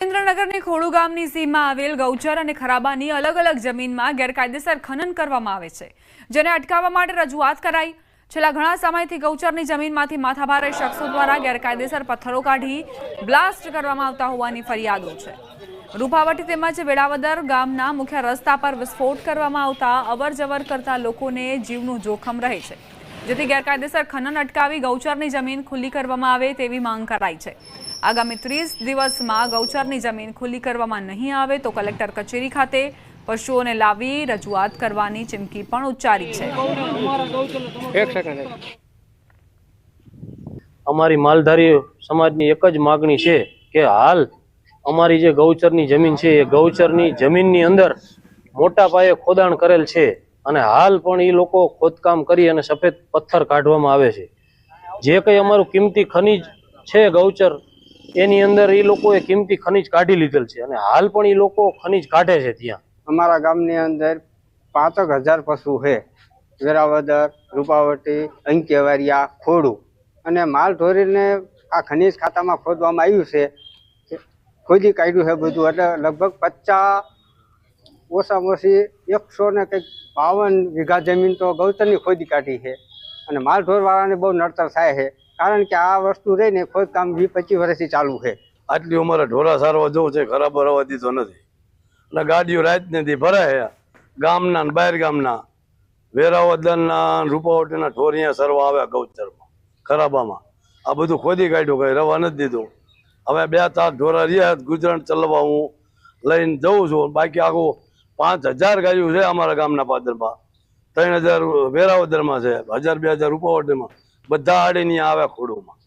સુરેન્દ્રનગરની ખોડુ ગામની સીમમાં આવેલ ગૌચર અને ખરાબાની અલગ અલગ જમીનમાં ગેરકાયદેસર ખનન કરવામાં આવે છે, જેને અટકાવવા માટે રજૂઆત કરાઈ. છેલ્લા ઘણા સમયથી ગૌચરની જમીનમાંથી માથાભારે શખ્સો દ્વારા ગેરકાયદેસર પથ્થરો કાઢી બ્લાસ્ટ કરવામાં આવતા હોવાની ફરિયાદો છે. રૂપાવટી તેમજ વેળાવદર ગામના મુખ્ય રસ્તા પર વિસ્ફોટ કરવામાં આવતા અવરજવર કરતા લોકોને જીવનું જોખમ રહે છે. જેથી ગેરકાયદેસર ખનન અટકાવી ગૌચરની જમીન ખુલ્લી કરવામાં આવે તેવી માંગ કરાઈ છે. આગામી ત્રીસ દિવસમાં ગૌચરની જમીન ખુલ્લી કરવામાં નહીં આવે તો કલેક્ટર કચેરી ખાતે પશુઓને લાવી રજૂઆત કરવાની ચીમકી પણ ઉચ્ચારી છે. અમારી માલધારી સમાજની એક જ માગણી છે કે હાલ અમારી જે ગૌચરની જમીન છે એ ગૌચરની જમીનની અંદર મોટા પાયે ખોદાણ કરેલ છે. અને હાલ પણ એ લોકો ખોદકામ કરી અને સફેદ પથ્થર કાઢવામાં આવે છે. જે કંઈ અમારું કિંમતી ખનિજ છે ગૌચર, એની અંદર એ લોકોએ કિંમતી ખનિજ કાઢી લીધેલ છે. અને હાલ પણ એ લોકો ખનિજ કાઢે છે ત્યાં. અમારા ગામની અંદર પાંચક હજાર પશુ છે. વેરાવદર, રૂપાવટી અંકેવારિયા ખોડું. અને માલ ઢોરીને આ ખનીજ ખાતામાં ખોદવામાં આવ્યું છે. ખોદી કાઢ્યું છે બધું. એટલે લગભગ પચાસ ઓછામાં ઓછી એકસો ને કંઈક બાવન વીઘા જમીન તો ગૌતરની ખોદી કાઢી છે. અને માલ ઢોરવાળાને બહુ નડતર થાય છે. કારણ કે આ વસ્તુ રહીને ખોદકામ વીસ પચીસ વર્ષથી ચાલુ છે. આટલી ઉંમરે ઢોરા સારવા જવું છે, ખરાબ રવા દીધો નથી. અને ગાડીઓ રાત નથી ભરાય ગામના ને બહાર ગામના વેરાવદનના રૂપાવટીના ઢોર અહીંયા સરવા આવ્યા ગૌચરમાં. ખરાબામાં. આ બધું ખોદી કાઢ્યું, કઈ રવા નથી દીધું. હવે બે ચાર ઢોરા રહ્યા ગુજરાત ચલાવવા હું લઈને જઉં છું. બાકી આખું પાંચ હજાર ગાયો છે અમારા ગામના પાદરમાં ત્રણ હજાર વેરાવદરમાં છે, હજાર, બે હજાર રૂપાવટીમાં બધા આડીની આવે ખોડુમાં.